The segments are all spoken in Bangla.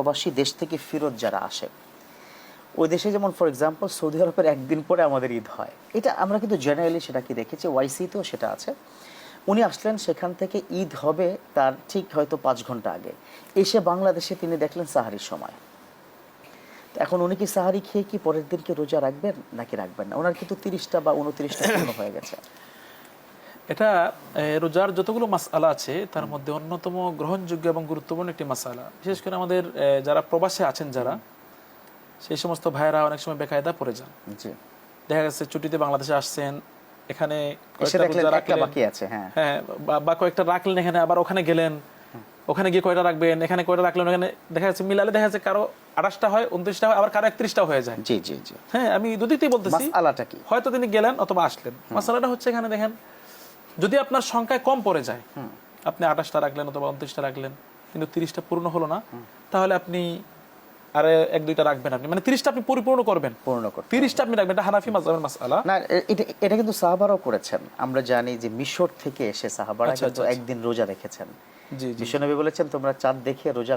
প্রবাসী দেশ থেকে ফেরত যারা আসে, ওই দেশে যেমন ফর এক্সাম্পল সৌদি আরবের একদিন পরে আমাদের ঈদ হয়। এটা আমরা কিন্তু জেনারেলি সেটা কি দেখেছি ওয়াইসিতেও সেটা আছে। উনি আসলেন, সেখান থেকে ঈদ হবে তার ঠিক হয়তো পাঁচ ঘণ্টা আগে। এসে বাংলাদেশে তিনি দেখলেন সাহারির সময়। এখন উনি কি সাহারি খেয়ে কি পরের দিনকে রোজা রাখবেন নাকি রাখবেন না? ওনার কিন্তু তিরিশটা বা উনত্রিশটা হয়ে গেছে। এটা রোজার যতগুলো মাসআলা আছে তার মধ্যে অন্যতম গ্রহণযোগ্য এবং গুরুত্বপূর্ণ একটি মাসালা বিশেষ করে আমাদের যারা প্রবাসে আছেন যারা সেই সমস্ত ভাইয়েরা অনেক সময় বেকায়দা পড়ে যান। দেখা গেছে ছুটিতে বাংলাদেশে আসছেন এখানে। হ্যাঁ। হ্যাঁ বা- কয়েকটা রাখলেন এখানে আবার ওখানে গেলেন। ওখানে গিয়ে কয়টা রাখবেন এখানে কয়টা রাখলেন ওখানে দেখা যাচ্ছে মিলালে দেখা যাচ্ছে কারও আঠাশটা হয় উনত্রিশটা হয় আবার কারও একত্রিশটা হয়ে যায়। জি জি জি। হ্যাঁ আমি দুদিকতেই বলতেছি মাসআলাটা কি? হয়তো তিনি গেলেন অথবা আসলেন। মশালাটা হচ্ছে এখানে দেখেন যদি আপনার সংখ্যায় কম পড়ে যায় আপনি আঠাশটা রাখলেন অথবা উনত্রিশটা রাখলেন কিন্তু তিরিশটা পূর্ণ হলো না তাহলে আপনি আর এক দুইটা রাখবেন আপনি। মানে তিরিশটা আপনি পরিপূর্ণ করবেন। পূর্ণ তিরিশটা আপনি রাখবেন এটা হানাফি মাজাবের মাসালা না এটা কিন্তু সাহাবারাও করেছেন। আমরা জানি যে মিশর থেকে এসে সাহাবারা আচ্ছা, কিন্তু আচ্ছা, একদিন রোজা রেখেছেন জি জি। বিশ্বনবী বলেছেন তোমরা চাঁদ দেখে রোজা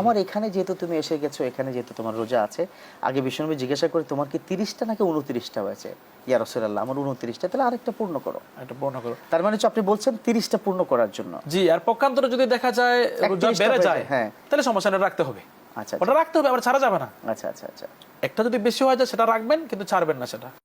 আমার এখানে যেহেতু তুমি এসে গেছো এখানে যেহেতু তোমার রোজা আছে আগে বিশ্বনবী জিজ্ঞাসা করে তোমার কি তিরিশটা নাকি উনত্রিশটা হয়েছে? ইয়া রসুল্লাহ আমার উনত্রিশটা তাহলে আরেকটা পূর্ণ করো। এটা বর্ণনা করো। তার মানে আপনি বলছেন তিরিশটা পূর্ণ করার জন্য। জি আর পক্ষান্তরে যদি দেখা যায় রোজা বেড়ে যায় যায়, হ্যাঁ। তাহলে সমস্যা রাখতে হবে। আচ্ছা। ওটা রাখতে হবে আবার ছাড়া যাবে না। আচ্ছা আচ্ছা আচ্ছা। একটা যদি বেশি হয়ে যায় সেটা রাখবেন কিন্তু ছাড়বেন না সেটা।